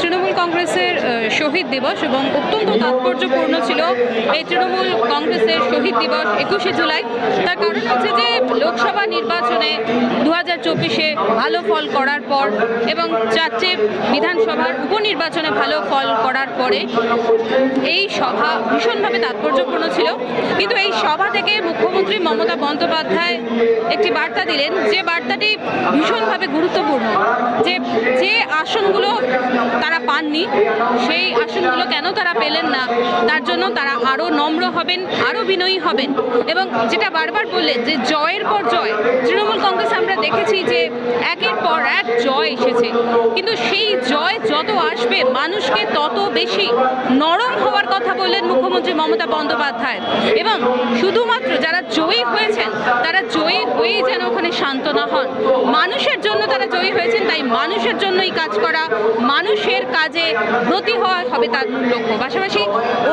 তৃণমূল কংগ্রেসের শহীদ দিবস এবং অত্যন্ত তাৎপর্যপূর্ণ ছিল এই তৃণমূল কংগ্রেসের শহীদ দিবস একুশে জুলাই। তার কারণ হচ্ছে যে লোকসভা নির্বাচনে দু হাজার চব্বিশে ভালো ফল করার পর এবং চারটে বিধানসভার উপনির্বাচনে ভালো ফল করার পরে এই সভা ভীষণভাবে তাৎপর্যপূর্ণ ছিল। কিন্তু এই সভা থেকে মুখ্যমন্ত্রী মমতা বন্দ্যোপাধ্যায় একটি বার্তা দিলেন, যে বার্তাটি ভীষণভাবে গুরুত্বপূর্ণ, যে যে আসনগুলো তারা পাননি, সেই আসনগুলো কেন তারা পেলেন না, তার জন্য তারা আরও নম্র হবেন, আরও বিনয়ী হবেন। এবং যেটা বারবার বললেন যে জয়ের পর জয়, তৃণমূল কংগ্রেস আমরা দেখেছি যে একের পর এক জয় এসেছে। কিন্তু সেই জয় যত আসবে, মানুষকে তত বেশি নরম হওয়ার কথা বললেন মুখ্যমন্ত্রী মমতা বন্দ্যোপাধ্যায়। এবং শুধুমাত্র যারা জয়ী হয়েছেন, তারা জয়ী হয়েই যেন ওখানে শান্ত না হন। মানুষের জন্য তারা জয়ী হয়েছেন, তাই মানুষের জন্যই কাজ করা, মানুষের কাজে ব্রতী হওয়া হবে তার লক্ষ্য। পাশাপাশি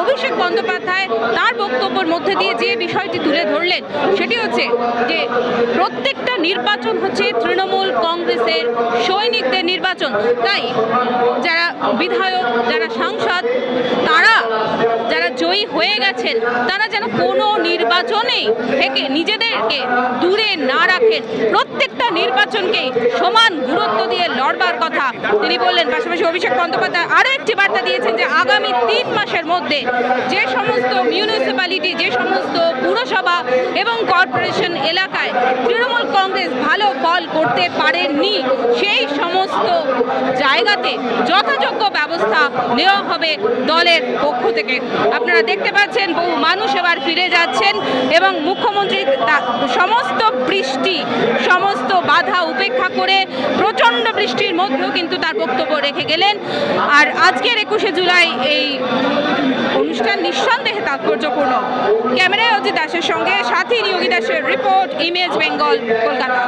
অভিষেক বন্দ্যোপাধ্যায় তার বক্তব্যের মধ্যে দিয়ে যে বিষয়টি তুলে ধরলেন, সেটি হচ্ছে যে প্রত্যেকটা নির্বাচন হচ্ছে তৃণমূল কংগ্রেসের সৈনিকদের নির্বাচন। তাই যারা বিধায়ক, যারা সাংসদ, তারা জয়ী হয়ে গেছেন, তারা যেন কোনো নির্বাচনেই থেকে নিজেদেরকে দূরে না রাখেন। প্রত্যেকটা নির্বাচনকে সমান গুরুত্ব দিয়ে লড়বার কথা তিনি বললেন। পাশাপাশি অভিষেক বন্দ্যোপাধ্যায় আরও একটি বার্তা দিয়েছেন আগামী তিন মাসের মধ্যে যে সমস্ত মিউনিসিপ্যালিটি যে সমস্ত পুরসভা এবং কর্পোরেশন এলাকায় তৃণমূল কংগ্রেস ভালো ফল করতে পারেননি সেই সমস্ত জায়গাতে যথাযোগ্য ব্যবস্থা নেওয়া হবে দলের পক্ষ থেকে। আপনারা দেখতে পাচ্ছেন বহু মানুষ এবার ফিরে যাচ্ছেন এবং মুখ্যমন্ত্রী সমস্ত বৃষ্টি, সমস্ত বাধা উপেক্ষা করে প্রচণ্ড বৃষ্টির মধ্যেও কিন্তু তার বক্তব্য রেখে গেলেন। আর আজকের একুশে জুলাই এই অনুষ্ঠান নিঃসন্দেহে তাৎপর্যপূর্ণ। ক্যামেরায় অজিত দাসের সঙ্গে সাথী নিয়োগী দাসের রিপোর্ট, ইমেজ বেঙ্গল, কলকাতা।